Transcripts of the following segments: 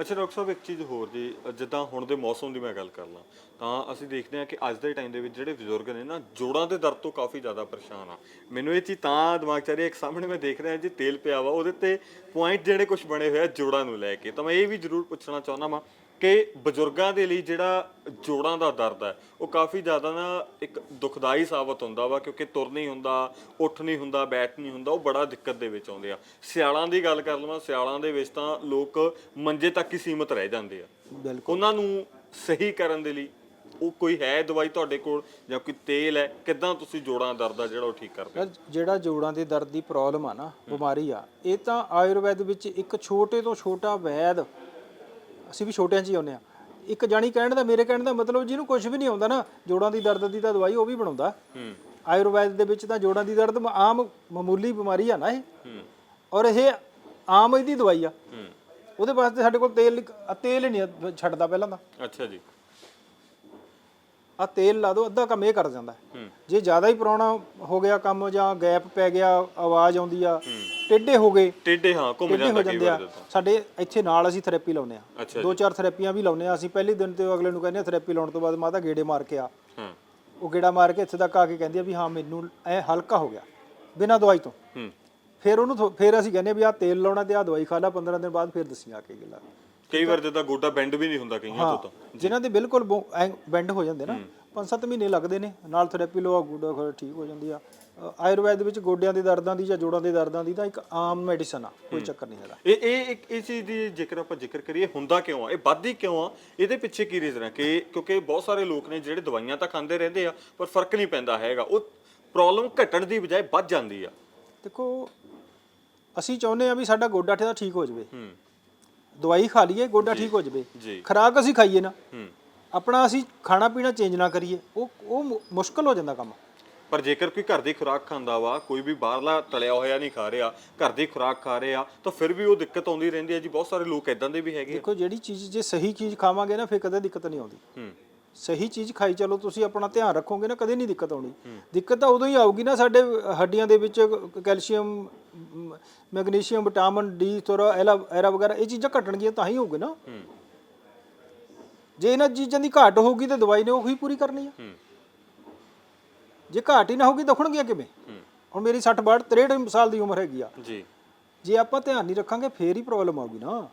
ਅੱਛਾ, ਡਾਕਟਰ ਸਾਹਿਬ, ਇੱਕ ਚੀਜ਼ ਹੋਰ ਜੀ, ਜਿੱਦਾਂ ਹੁਣ ਦੇ ਮੌਸਮ ਦੀ ਮੈਂ ਗੱਲ ਕਰ ਲਾਂ, ਤਾਂ ਅਸੀਂ ਦੇਖਦੇ ਹਾਂ ਕਿ ਅੱਜ ਦੇ ਟਾਈਮ ਦੇ ਵਿੱਚ ਜਿਹੜੇ ਬਜ਼ੁਰਗ ਨੇ ਨਾ, ਜੋੜਾਂ ਦੇ ਦਰਦ ਤੋਂ ਕਾਫੀ ਜ਼ਿਆਦਾ ਪਰੇਸ਼ਾਨ ਆ। ਮੈਨੂੰ ਇਹ ਚੀਜ਼ ਤਾਂ ਦਿਮਾਗ 'ਚ ਆ ਰਹੀ ਹੈ, ਇੱਕ ਸਾਹਮਣੇ ਮੈਂ ਦੇਖ ਰਿਹਾ ਜੀ, ਤੇਲ ਪਿਆ ਵਾ, ਉਹਦੇ ਤੇ ਪੁਆਇੰਟ ਜਿਹੜੇ ਕੁਝ ਬਣੇ ਹੋਏ ਆ ਜੋੜਾਂ ਨੂੰ ਲੈ ਕੇ। ਤਾਂ ਮੈਂ ਇਹ ਵੀ ਜ਼ਰੂਰ ਪੁੱਛਣਾ ਚਾਹੁੰਦਾ ਵਾਂ ਕਿ ਬਜ਼ੁਰਗਾਂ ਦੇ ਲਈ ਜਿਹੜਾ ਜੋੜਾਂ ਦਾ ਦਰਦ ਹੈ ਉਹ ਕਾਫੀ ਜ਼ਿਆਦਾ ਨਾ ਇੱਕ ਦੁਖਦਾਈ ਸਾਬਤ ਹੁੰਦਾ ਵਾ ਕਿਉਂਕਿ ਤੁਰ ਨਹੀਂ ਹੁੰਦਾ ਉੱਠ ਨਹੀਂ ਹੁੰਦਾ ਬੈਠ ਨਹੀਂ ਹੁੰਦਾ ਉਹ ਬੜਾ ਦਿੱਕਤ ਦੇ ਵਿੱਚ ਆਉਂਦੇ ਆ। ਸਿਆਲਾਂ ਦੀ ਗੱਲ ਕਰ ਲਵਾਂ ਸਿਆਲਾਂ ਦੇ ਵਿੱਚ ਤਾਂ ਲੋਕ ਮੰਜੇ ਤੱਕ ਹੀ ਸੀਮਤ ਰਹਿ ਜਾਂਦੇ ਆ। ਬਿਲਕੁਲ। ਉਹਨਾਂ ਨੂੰ ਸਹੀ ਕਰਨ ਦੇ ਲਈ ਉਹ ਕੋਈ ਹੈ ਦਵਾਈ ਤੁਹਾਡੇ ਕੋਲ ਜਾਂ ਕੋਈ ਤੇਲ ਹੈ ਕਿਦਾਂ ਤੁਸੀਂ ਜੋੜਾਂ ਦਰਦ ਆ ਜਿਹੜਾ ਉਹ ਠੀਕ ਕਰਦੇ? ਯਾਰ ਜਿਹੜਾ ਜੋੜਾਂ ਦੇ ਦਰਦ ਦੀ ਪ੍ਰੋਬਲਮ ਆ ਨਾ ਬਿਮਾਰੀ ਆ ਇਹ ਤਾਂ ਆਯੁਰਵੈਦ ਵਿੱਚ ਇੱਕ ਛੋਟੇ ਤੋਂ ਛੋਟਾ ਵੈਦ ਅਸੀਂ ਵੀ ਛੋਟਿਆਂ 'ਚ ਹੀ ਆਉਂਦੇ ਆ ਇੱਕ ਜਾਣੀ ਕਹਿਣ ਦਾ ਮੇਰੇ ਕਹਿਣ ਦਾ ਮਤਲਬ ਜਿਹਨੂੰ ਕੁਝ ਵੀ ਨਹੀਂ ਆਉਂਦਾ ਨਾ ਜੋੜਾਂ ਦੀ ਦਰਦ ਦੀ ਤਾਂ ਦਵਾਈ ਉਹ ਵੀ ਬਣਾਉਂਦਾ। ਹੂੰ। ਆਯੁਰਵੈਦ ਦੇ ਵਿੱਚ ਤਾਂ ਜੋੜਾਂ ਦੀ ਦਰਦ ਆਮ ਮਾਮੂਲੀ ਬਿਮਾਰੀ ਆ ਨਾ ਇਹ। ਹੂੰ। ਔਰ ਇਹ ਆਮ ਇਹਦੀ ਦਵਾਈ ਆ। ਹੂੰ। ਉਹਦੇ ਵਾਸਤੇ ਸਾਡੇ ਕੋਲ ਤੇਲ ਤੇਲ ਨਹੀਂ ਛੱਡਦਾ ਪਹਿਲਾਂ ਤਾਂ। ਅੱਛਾ ਜੀ। ਆ ਤੇਲ ਲਾ ਦੋ ਅੱਧਾ ਕੰਮ ਇਹ ਕਰ ਜਾਂਦਾ। ਜੇ ਜ਼ਿਆਦਾ ਹੀ ਪੁਰਾਣਾ ਹੋ ਗਿਆ ਕੰਮ ਜਾਂ ਗੈਪ ਪੈ ਗਿਆ ਆਵਾਜ਼ ਆਉਂਦੀ ਆ ਟੇਢੇ ਹੋ ਗਏ ਟੇਡੇ ਹਾਂ ਘੁੰਮ ਟੇਢੇ ਜਾਂਦਾ ਕਈ ਵਾਰ ਸਾਡੇ ਇੱਥੇ ਨਾਲ ਅਸੀਂ ਥੈਰੇਪੀ ਲਾਉਨੇ ਆ। ਦੋ ਚਾਰ ਥੈਰੇਪੀਆਂ ਵੀ ਲਾਉਨੇ ਆ। ਅਸੀਂ ਪਹਿਲੇ ਦਿਨ ਤੇ ਅਗਲੇ ਨੂੰ ਕਹਿੰਦੇ ਆ ਥੈਰੇਪੀ ਲਾਉਣ ਤੋਂ ਬਾਅਦ ਮਾਤਾ ਗੇੜੇ ਮਾਰ ਕੇ ਆ। ਉਹ ਗੇੜਾ ਮਾਰ ਕੇ ਇੱਥੇ ਤੱਕ ਆ ਕੇ ਕਹਿੰਦੀ ਆ ਵੀ ਹਾਂ ਮੈਨੂੰ ਐ ਹਲਕਾ ਹੋ ਗਿਆ ਬਿਨਾਂ ਦਵਾਈ ਤੋਂ। ਫਿਰ ਉਹਨੂੰ ਫਿਰ ਅਸੀਂ ਕਹਿੰਦੇ ਆ ਵੀ ਆ ਤੇਲ ਲਾਉਣਾ ਤੇ ਆ ਦਵਾਈ ਖਾ ਲਾ 15 ਦਿਨ ਬਾਅਦ ਫਿਰ ਦੱਸੀ ਆ ਕੇ ਗੱਲਾਂ। ਕਈ ਵਾਰ ਜਿੱਦਾਂ ਗੋਡਾ ਬੈਂਡ ਵੀ ਨਹੀਂ ਹੁੰਦਾ ਕਈਆਂ ਤੋਂ ਤਾਂ। ਜਿਨ੍ਹਾਂ ਦੇ ਬਿਲਕੁਲ ਬੈਂਡ ਹੋ ਜਾਂਦੇ ਨਾ 5-7 ਮਹੀਨੇ ਲੱਗਦੇ ਨੇ ਨਾਲ ਥੈਰੇਪੀ ਲਵਾ ਗੋਡਾ ਫਿਰ ਠੀਕ ਹੋ ਜਾਂਦੀ ਆ। ਆਯੁਰਵੈਦ ਦੇ ਵਿੱਚ ਗੋਡਿਆਂ ਦੇ ਦਰਦਾਂ ਦੀ ਜਾਂ ਜੋੜਾਂ ਦੇ ਦਰਦਾਂ ਦੀ ਤਾਂ ਇੱਕ ਆਮ ਮੈਡੀਸਨ ਆ ਕੋਈ ਚੱਕਰ ਨਹੀਂ ਹੈਗਾ। ਇਹ ਇਹ ਇੱਕ ਇਹ ਚੀਜ਼ ਦੀ ਜੇਕਰ ਆਪਾਂ ਜ਼ਿਕਰ ਕਰੀਏ ਹੁੰਦਾ ਕਿਉਂ ਆ? ਇਹ ਵੱਧਦੀ ਕਿਉਂ ਆ? ਇਹਦੇ ਪਿੱਛੇ ਕੀ ਰੀਜ਼ਨ ਹੈ ਕਿ ਕਿਉਂਕਿ ਬਹੁਤ ਸਾਰੇ ਲੋਕ ਨੇ ਜਿਹੜੇ ਦਵਾਈਆਂ ਤਾਂ ਖਾਂਦੇ ਰਹਿੰਦੇ ਆ ਪਰ ਫ਼ਰਕ ਨਹੀਂ ਪੈਂਦਾ ਹੈਗਾ। ਉਹ ਪ੍ਰੋਬਲਮ ਘਟਣ ਦੀ ਬਜਾਏ ਵੱਧ ਜਾਂਦੀ ਆ। ਦੇਖੋ ਅਸੀਂ ਚਾਹੁੰਦੇ ਆ ਵੀ ਸਾਡਾ ਗੋਡਾ ਠੇਦਾ ਠੀਕ ਹੋ ਜਾਵੇ। ਹੂੰ। ਦਵਾਈ ਖਾ ਲਈਏ ਗੋਡਾ ਠੀਕ ਹੋ ਜਾਵੇ। ਜੀ। ਖੁਰਾਕ ਅਸੀਂ ਖਾਈਏ ਨਾ। ਹੂੰ। ਆਪਣਾ ਅਸੀਂ ਖਾਣਾ ਪੀਣਾ ਚੇਂਜ ਨਾ ਕਰੀਏ ਉਹ ਉਹ ਮੁ- ਮੁਸ਼ਕਲ ਹੋ ਜਾਂਦਾ ਕੰਮ। ਪਰ ਜੇਕਰ ਕੋਈ ਘਰ ਦੀ ਖੁਰਾਕ ਖਾਂਦਾ ਵਾ ਕੋਈ ਵੀ ਬਾਹਰਲਾ ਤਲਿਆ ਹੋਇਆ ਨਹੀਂ ਖਾ ਰਿਹਾ ਘਰ ਦੀ ਖੁਰਾਕ ਖਾ ਰਿਹਾ ਤਾਂ ਫਿਰ ਵੀ ਉਹ ਦਿੱਕਤ ਆਉਂਦੀ ਰਹਿੰਦੀ ਹੈ ਜੀ। ਬਹੁਤ ਸਾਰੇ ਲੋਕ ਇਦਾਂ ਦੇ ਵੀ ਹੈਗੇ ਆ। ਦੇਖੋ ਜਿਹੜੀ ਚੀਜ਼ ਜੇ ਸਹੀ ਚੀਜ਼ ਖਾਵਾਂਗੇ ਨਾ ਫਿਰ ਕਦੇ ਦਿੱਕਤ ਨਹੀਂ ਆਉਂਦੀ। ਹੂੰ। ਸਹੀ ਚੀਜ਼ ਖਾਈ ਚਲੋ ਤੁਸੀਂ ਆਪਣਾ ਧਿਆਨ ਰੱਖੋਗੇ ਨਾ ਕਦੇ ਨਹੀਂ ਦਿੱਕਤ ਆਉਣੀ। ਦਿੱਕਤ ਤਾਂ ਉਦੋਂ ਹੀ ਆਊਗੀ ਨਾ ਸਾਡੇ ਹੱਡੀਆਂ ਦੇ ਵਿੱਚ ਕੈਲਸ਼ੀਅਮ ਮੈਗਨੀਸ਼ੀਅਮ ਵਿਟਾਮਿਨ ਡੀ ਥੋੜਾ ਐਲਾ ਐਰਾ ਵਗੈਰਾ ਇਹ ਚੀਜ਼ਾਂ ਘਟਣਗੀਆਂ ਤਾਂ ਹੀ ਹੋਊਗੇ ਨਾ। ਜੇ ਇਹਨਾਂ ਚੀਜ਼ਾਂ ਦੀ ਘਾਟ ਹੋਊਗੀ ਤਾਂ ਦਵਾਈ ਨੇ ਉਹੀ ਪੂਰੀ ਕਰਨੀ ਆ। ਜੇ ਘਾਟ ਹੀ ਨਾ ਹੋਊਗੀ ਦੁਖਣਗੀਆਂ ਕਿਵੇਂ? ਹੁਣ ਮੇਰੀ 60 62 63 ਸਾਲ ਦੀ ਉਮਰ ਹੈਗੀ ਆ। ਜੀ। ਜੇ ਆਪਾਂ ਧਿਆਨ ਨਹੀਂ ਰੱਖਾਂਗੇ ਫੇਰ ਹੀ ਪ੍ਰੋਬਲਮ ਆਊਗੀ ਨਾ।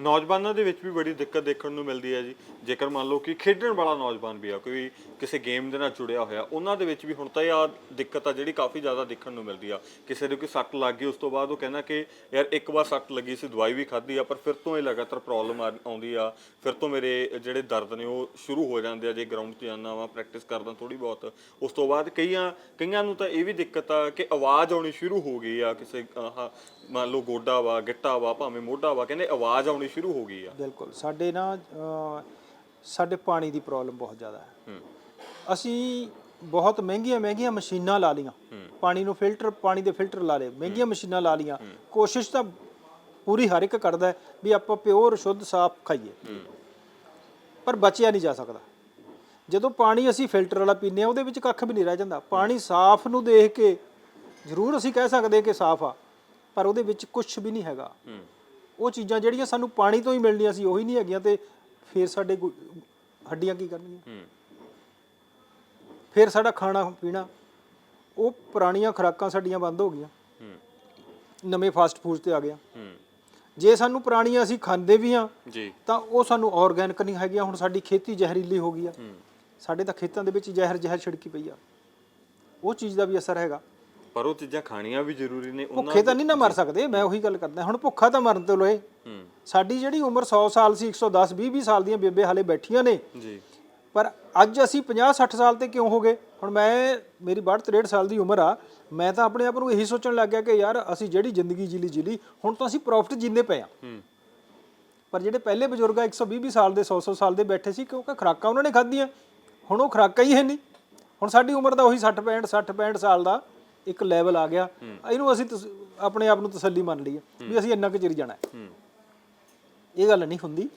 ਨੌਜਵਾਨਾਂ ਦੇ ਵਿੱਚ ਵੀ ਬੜੀ ਦਿੱਕਤ ਦੇਖਣ ਨੂੰ ਮਿਲਦੀ ਹੈ ਜੀ। ਜੇਕਰ ਮੰਨ ਲਓ ਕਿ ਖੇਡਣ ਵਾਲਾ ਨੌਜਵਾਨ ਵੀ ਆ, ਕੋਈ ਕਿਸੇ ਗੇਮ ਦੇ ਨਾਲ ਜੁੜਿਆ ਹੋਇਆ, ਉਹਨਾਂ ਦੇ ਵਿੱਚ ਵੀ ਹੁਣ ਤਾਂ ਇਹ ਆ ਦਿੱਕਤ ਆ ਜਿਹੜੀ ਕਾਫੀ ਜ਼ਿਆਦਾ ਦੇਖਣ ਨੂੰ ਮਿਲਦੀ ਆ। ਕਿਸੇ ਦੇ ਕੋਈ ਸੱਟ ਲੱਗ ਗਈ, ਉਸ ਤੋਂ ਬਾਅਦ ਉਹ ਕਹਿੰਦਾ ਕਿ ਯਾਰ ਇੱਕ ਵਾਰ ਸੱਟ ਲੱਗੀ ਸੀ, ਦਵਾਈ ਵੀ ਖਾਧੀ ਆ, ਪਰ ਫਿਰ ਤੋਂ ਇਹ ਲਗਾਤਾਰ ਪ੍ਰੋਬਲਮ ਆਉਂਦੀ ਆ। ਫਿਰ ਤੋਂ ਮੇਰੇ ਜਿਹੜੇ ਦਰਦ ਨੇ ਉਹ ਸ਼ੁਰੂ ਹੋ ਜਾਂਦੇ ਆ, ਜੇ ਗਰਾਊਂਡ 'ਚ ਜਾਂਦਾ ਵਾਂ ਪ੍ਰੈਕਟਿਸ ਕਰਦਾ ਥੋੜੀ ਬਹੁਤ। ਉਸ ਤੋਂ ਬਾਅਦ ਕਈਆਂ ਕਈਆਂ ਨੂੰ ਤਾਂ ਇਹ ਵੀ ਦਿੱਕਤ ਆ ਕਿ ਆਵਾਜ਼ ਆਉਣੀ ਸ਼ੁਰੂ ਹੋ ਗਈ ਆ, ਕਿਸੇ ਮੰਨ ਲਓ ਗੋਡਾ ਵਾ ਗਿੱਟਾ ਵਾ ਭਾਵੇਂ ਮੋਢਾ ਵਾ ਕਹਿੰਦੇ ਆਵਾਜ਼ ਆਉਣੀ ਸ਼ੁਰੂ ਹੋ ਗਈ ਆ। ਬਿਲਕੁਲ। ਸਾਡੇ ਨਾ ਅਹ, ਸਾਡੇ ਪਾਣੀ ਦੀ ਪ੍ਰੋਬਲਮ ਬਹੁਤ ਜ਼ਿਆਦਾ ਹੈ। ਹੂੰ। ਅਸੀਂ ਬਹੁਤ ਮਹਿੰਗੀਆਂ ਮਹਿੰਗੀਆਂ ਮਸ਼ੀਨਾਂ ਲਾ ਲੀਆਂ ਪਾਣੀ ਨੂੰ ਫਿਲਟਰ ਪਾਣੀ ਦੇ ਫਿਲਟਰ ਲਾ ਲਏ। ਮਹਿੰਗੀਆਂ ਮਸ਼ੀਨਾਂ ਲਾ ਲੀਆਂ ਕੋਸ਼ਿਸ਼ ਤਾਂ ਪੂਰੀ ਹਰ ਇੱਕ ਕਰਦਾ ਹੈ ਵੀ ਆਪਾਂ ਪਿਓਰ ਸ਼ੁੱਧ ਸਾਫ਼ ਖਾਈਏ। ਪਰ ਬਚਿਆ ਨਹੀਂ ਜਾ ਸਕਦਾ। ਜਦੋਂ ਪਾਣੀ ਅਸੀਂ ਫਿਲਟਰ ਵਾਲਾ ਪੀਂਦੇ ਆ ਉਹਦੇ ਵਿੱਚ ਕੱਖ ਵੀ ਨਹੀਂ ਰਹਿ ਜਾਂਦਾ। ਪਾਣੀ ਸਾਫ਼ ਨੂੰ ਦੇਖ ਕੇ ਜ਼ਰੂਰ ਅਸੀਂ ਕਹਿ ਸਕਦੇ ਕਿ ਸਾਫ਼ ਆ। ਪਰ ਉਹਦੇ ਵਿੱਚ ਕੁਝ ਵੀ ਨਹੀਂ ਹੈਗਾ। ਹੂੰ। ਉਹ ਚੀਜ਼ਾਂ ਜਿਹੜੀਆਂ ਸਾਨੂੰ ਪਾਣੀ ਤੋਂ ਹੀ ਮਿਲਣੀਆਂ ਸੀ ਉਹੀ ਨਹੀਂ ਹੈਗੀਆਂ ਤੇ ਫਿਰ ਸਾਡੇ ਗੁ- ਹੱਡੀਆਂ ਕੀ ਕਰਨਗੀਆਂ? ਹੂੰ। ਫਿਰ ਸਾਡਾ ਖਾਣਾ ਪੀਣਾ ਉਹ ਪੁਰਾਣੀਆਂ ਖੁਰਾਕਾਂ ਸਾਡੀਆਂ ਬੰਦ ਹੋ ਗਈਆਂ। ਹੂੰ। ਨਵੇਂ ਫਾਸਟ ਫੂਡ ਤੇ ਆ ਗਿਆ। ਹੂੰ। ਜੇ ਸਾਨੂੰ ਪੁਰਾਣੀਆਂ ਅਸੀਂ ਖਾਂਦੇ ਵੀ ਆ ਜੀ। ਤਾਂ ਉਹ ਸਾਨੂੰ ਆਰਗੈਨਿਕ ਨਹੀਂ ਹੈਗੀਆਂ ਹੁਣ ਸਾਡੀ ਖੇਤੀ ਜ਼ਹਿਰੀਲੀ ਹੋ ਗਈ ਆ। ਹੂੰ। ਸਾਡੇ ਤਾਂ ਖੇਤਾਂ ਦੇ ਵਿੱਚ ਜ਼ਹਿਰ ਜ਼ਹਿਰ ਛਿੜਕੀ ਪਈ ਆ। ਉਹ ਚੀਜ਼ ਦਾ ਵੀ ਅਸਰ ਹੈਗਾ। ਪਰ ਉਹ ਚੀਜ਼ਾਂ ਖਾਣੀਆਂ ਵੀ ਜ਼ਰੂਰੀ ਨੇ ਉਹਨਾਂ ਭੁੱਖੇ ਤਾਂ ਨਹੀਂ ਨਾ ਮਰ ਸਕਦੇ ਮੈਂ ਉਹੀ ਗੱਲ ਕਰਦਾ ਹੁਣ ਭੁੱਖਾ ਤਾਂ ਮਰਨ ਤੋਂ ਲੋਏ ਸਾਡੀ ਜਿਹੜੀ ਉਮਰ 100 ਸਾਲ ਸੀ 110 20 20 ਸਾਲ ਦੀਆਂ ਬੇਬੇ ਹਾਲੇ ਬੈਠੀਆਂ ਨੇ। ਜੀ। ਪਰ ਅੱਜ ਅਸੀਂ 50 60 ਸਾਲ ਤੇ ਕਿਉਂ ਹੋ ਗਏ? ਹੁਣ ਮੈਂ ਮੇਰੀ 62 63 ਸਾਲ ਦੀ ਉਮਰ ਆ ਮੈਂ ਤਾਂ ਆਪਣੇ ਆਪ ਨੂੰ ਇਹੀ ਸੋਚਣ ਲੱਗ ਗਿਆ ਕਿ ਯਾਰ ਅਸੀਂ ਜਿਹੜੀ ਜ਼ਿੰਦਗੀ ਜੀ ਲਈ ਜੀ ਲਈ ਹੁਣ ਤਾਂ ਅਸੀਂ ਪ੍ਰੋਫਿਟ ਜਿੰਨੇ ਪਏ ਆ। ਹੂੰ। ਪਰ ਜਿਹੜੇ ਪਹਿਲੇ ਬਜ਼ੁਰਗ ਆ 120 20 ਸਾਲ ਦੇ 100 100 ਸਾਲ ਦੇ ਬੈਠੇ ਸੀ ਕਿਉਂਕਿ ਖੁਰਾਕਾਂ ਉਹਨਾਂ ਨੇ ਖਾਧੀਆਂ ਹੁਣ ਉਹ ਖੁਰਾਕਾਂ ਹੀ ਹੈ ਨਹੀਂ। ਹੁਣ ਸਾਡੀ ਉਮਰ ਦਾ ਉਹੀ 60 65 60 65 ਸਾਲ ਦਾ ਇੱਕ ਲੈਵਲ ਆ ਗਿਆ। ਇਹਨੂੰ ਅਸੀਂ ਤਸ- ਆਪਣੇ ਆਪ ਨੂੰ ਤਸੱਲੀ ਮੰਨ ਲਈਏ ਵੀ ਅਸੀਂ ਇੰਨਾ ਕੁ ਚਿਰ ਜਾਣਾ ਹੈ। ਇਹ ਗੱਲ ਨਹੀਂ ਹੁੰਦੀ।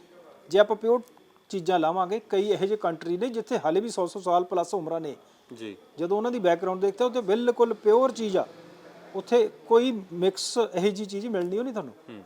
ਜੇ ਆਪਾਂ ਪਿਓਰ ਚੀਜ਼ਾਂ ਲਾਵਾਂਗੇ ਕਈ ਇਹੋ ਜਿਹੇ ਕੰਟਰੀ ਨੇ ਜਿੱਥੇ ਹਾਲੇ ਵੀ 100 100 ਸਾਲ ਪਲੱਸ ਉਮਰਾਂ ਨੇ। ਜੀ। ਜਦੋਂ ਉਹਨਾਂ ਦੀ ਬੈਕਗ੍ਰਾਉਂਡ ਦੇਖਦੇ ਹੋ ਤੇ ਬਿਲਕੁਲ ਪਿਓਰ ਚੀਜ਼ ਆ। ਉੱਥੇ ਕੋਈ ਮਿਕਸ ਇਹੋ ਜਿਹੀ ਚੀਜ਼ ਮਿਲਣੀ ਉਹ ਨਹੀਂ ਤੁਹਾਨੂੰ।